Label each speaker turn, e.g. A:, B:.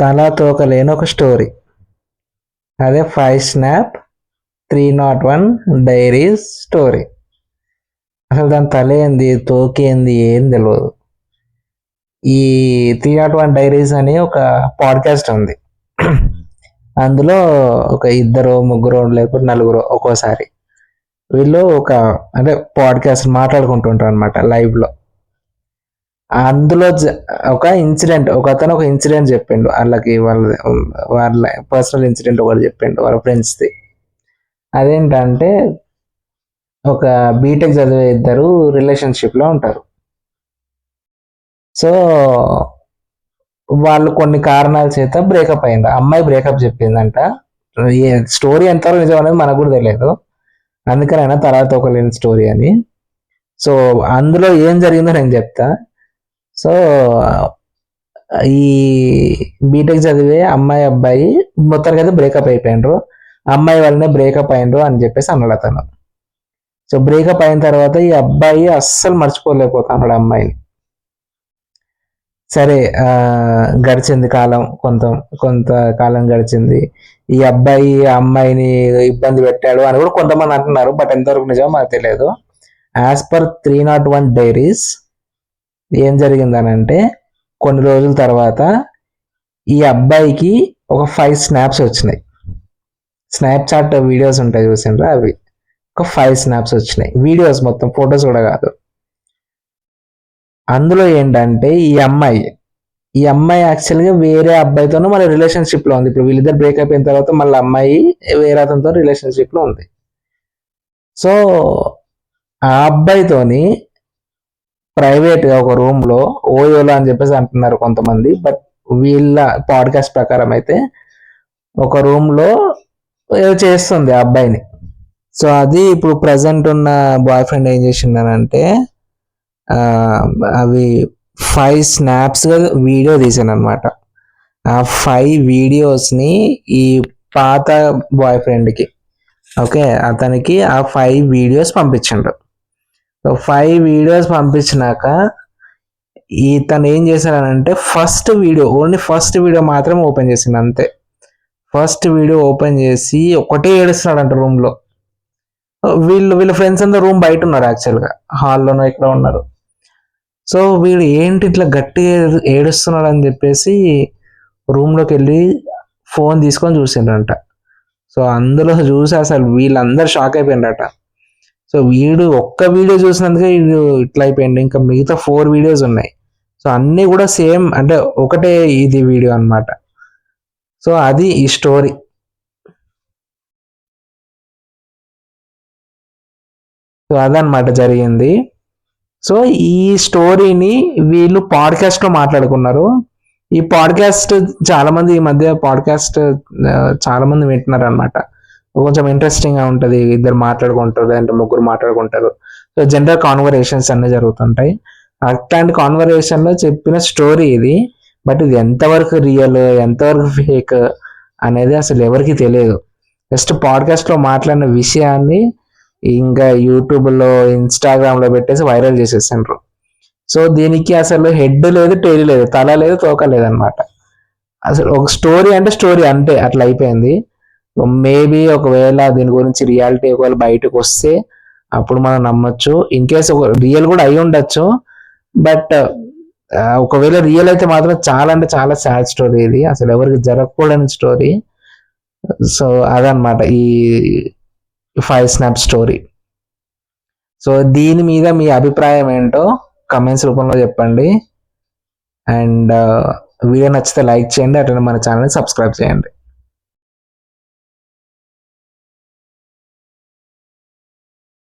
A: తల తోకలేని ఒక స్టోరీ. అదే five snap three not one diaries story అసలు దాని తల ఏంది తోకేంది ఏం తెలియదు ఈ త్రీ నాట్ వన్ డైరీస్ అని ఒక పాడ్కాస్ట్ ఉంది. అందులో ఒక ఇద్దరు ముగ్గురు లేకపోతే నలుగురు ఒక్కోసారి వీళ్ళు ఒక అంటే పాడ్కాస్ట్ మాట్లాడుకుంటుంటారు అనమాట లైవ్లో అందులో జ- ఒక ఇన్సిడెంట్ ఒక అతను ఒక ఇన్సిడెంట్ చెప్పిండు. వాళ్ళకి వాళ్ళ వాళ్ళ పర్సనల్ ఇన్సిడెంట్ ఒకటి చెప్పిండు వాళ్ళ ఫ్రెండ్స్ది అదేంటంటే ఒక బీటెక్ చదివే ఇద్దరు రిలేషన్షిప్లో ఉంటారు. సో వాళ్ళు కొన్ని కారణాల చేత బ్రేకప్ అయింది. అమ్మాయి బ్రేకప్ చెప్పిందంట. స్టోరీ ఎంతవరకు నిజం అనేది మనకు కూడా తెలియదు. అందుకనైనా తర్వాత ఒక లేని స్టోరీ అని. సో అందులో ఏం జరిగిందో నేను చెప్తా. సో ఈ బీటెక్ చదివే అమ్మాయి అబ్బాయి మొత్తానికి అయితే బ్రేకప్ అయిపోయిండ్రు. అమ్మాయి వల్లనే బ్రేకప్ అయినరు అని చెప్పేసి అన్నాడు అతను. సో బ్రేకప్ అయిన తర్వాత ఈ అబ్బాయి అస్సలు మర్చిపోలేకపోతున్నాడు అమ్మాయిని. సరే గడిచింది కాలం కొంత కొంత కాలం గడిచింది. ఈ అబ్బాయి అమ్మాయిని ఇబ్బంది పెట్టాడు అని కూడా కొంతమంది అంటున్నారు బట్ ఎంతవరకు నిజమో మాకు తెలియదు. As per three not one diaries ఏం జరిగిందనంటే కొన్ని రోజుల తర్వాత ఈ అబ్బాయికి ఒక ఫైవ్ స్నాప్స్ వచ్చినాయి. స్నాప్చాట్ వీడియోస్ ఉంటాయి చూసిండ్రా అవి. ఒక ఫైవ్ స్నాప్స్ వచ్చినాయి. వీడియోస్ మొత్తం ఫొటోస్ కూడా కాదు. అందులో ఏంటంటే ఈ అమ్మాయి ఈ అమ్మాయి యాక్చువల్గా వేరే అబ్బాయితోనూ మన రిలేషన్షిప్లో ఉంది. ఇప్పుడు వీళ్ళిద్దరు బ్రేకప్ అయిన తర్వాత మళ్ళీ అమ్మాయి వేరే అతనితో రిలేషన్షిప్లో ఉంది. సో ఆ అబ్బాయితోని ప్రైవేట్ ఒక రూమ్లో ఓయోలో అని చెప్పేసి అంటున్నారు కొంతమంది. బట్ వీళ్ళ పాడ్కాస్ట్ ప్రకారం అయితే ఒక రూమ్లో ఏదో చేస్తుంది ఆ అబ్బాయిని. సో అది ఇప్పుడు ప్రజెంట్ ఉన్న బాయ్ ఫ్రెండ్ ఏం చేసిందనంటే అవి ఫైవ్ స్నాప్స్ వీడియో తీసాను అనమాట ఆ ఫైవ్ వీడియోస్ని ఈ పాత బాయ్ ఫ్రెండ్కి ఓకే అతనికి ఆ ఫైవ్ వీడియోస్ పంపించండు సో ఫైవ్ వీడియోస్ పంపించినాక ఇతను ఏం చేశాడనంటే first video only first video మాత్రం ఓపెన్ చేసింది అంతే. ఫస్ట్ వీడియో ఓపెన్ చేసి ఒకటే ఏడుస్తున్నాడంట రూమ్లో వీళ్ళు వీళ్ళ ఫ్రెండ్స్ అందరూ రూమ్ బయట ఉన్నారు యాక్చువల్గా హాల్లోనో ఇక్కడ ఉన్నారు. సో వీడు ఏంటి ఇట్లా గట్టిగా ఏడుస్తున్నాడు అని చెప్పేసి రూమ్లోకి వెళ్ళి ఫోన్ తీసుకొని చూసిండ్రంట. సో అందులో చూసి అసలు వీళ్ళందరూ షాక్ అయిపోయిండ్రట సో వీడు ఒక్క వీడియో చూసినందుకే వీడు ఇట్లా అయిపోయింది ఇంకా మిగతా ఫోర్ వీడియోస్ ఉన్నాయి. సో అన్నీ కూడా సేమ్ అంటే ఒకటే ఇది వీడియో అన్నమాట. సో అది ఈ స్టోరీ. సో అదనమాట జరిగింది. సో ఈ స్టోరీని వీళ్ళు పాడ్కాస్ట్లో మాట్లాడుకున్నారు. ఈ పాడ్కాస్ట్ చాలామంది ఈ మధ్య పాడ్కాస్ట్ చాలామంది వింటున్నారు అనమాట కొంచెం ఇంట్రెస్టింగ్గా ఉంటుంది. ఇద్దరు మాట్లాడుకుంటారు లేదంటే ముగ్గురు మాట్లాడుకుంటారు. సో జనరల్ కాన్వర్సేషన్స్ అన్ని జరుగుతుంటాయి. అట్లాంటి కాన్వర్సేషన్లో చెప్పిన స్టోరీ ఇది బట్ ఇది ఎంతవరకు రియల్ ఎంతవరకు ఫేక్ అనేది అసలు ఎవరికి తెలియదు. జస్ట్ పాడ్కాస్ట్లో మాట్లాడిన విషయాన్ని ఇంకా యూట్యూబ్లో ఇన్స్టాగ్రామ్లో పెట్టేసి వైరల్ చేసేసారు సో దీనికి అసలు హెడ్ లేదు టైల్ లేదు తల లేదు తోక లేదనమాట అసలు ఒక స్టోరీ అంటే స్టోరీ అంతే అట్లా అయిపోయింది. మేబీ ఒకవేళ దీని గురించి రియాలిటీ ఒకవేళ బయటకు వస్తే అప్పుడు మనం నమ్మొచ్చు. ఇన్ కేస్ ఒక రియల్ కూడా అయి ఉండొచ్చు. బట్ ఒకవేళ రియల్ అయితే మాత్రం చాలా అంటే చాలా సాడ్ స్టోరీ ఇది. అసలు ఎవరికి జరగకూడని స్టోరీ సో అదనమాట ఈ ఫైవ్ స్నాప్ స్టోరీ సో దీని మీద మీ అభిప్రాయం ఏంటో కమెంట్స్ రూపంలో చెప్పండి. అండ్ వీడియో నచ్చితే లైక్ చేయండి. అట్లనే మన ఛానల్ని సబ్స్క్రైబ్ చేయండి.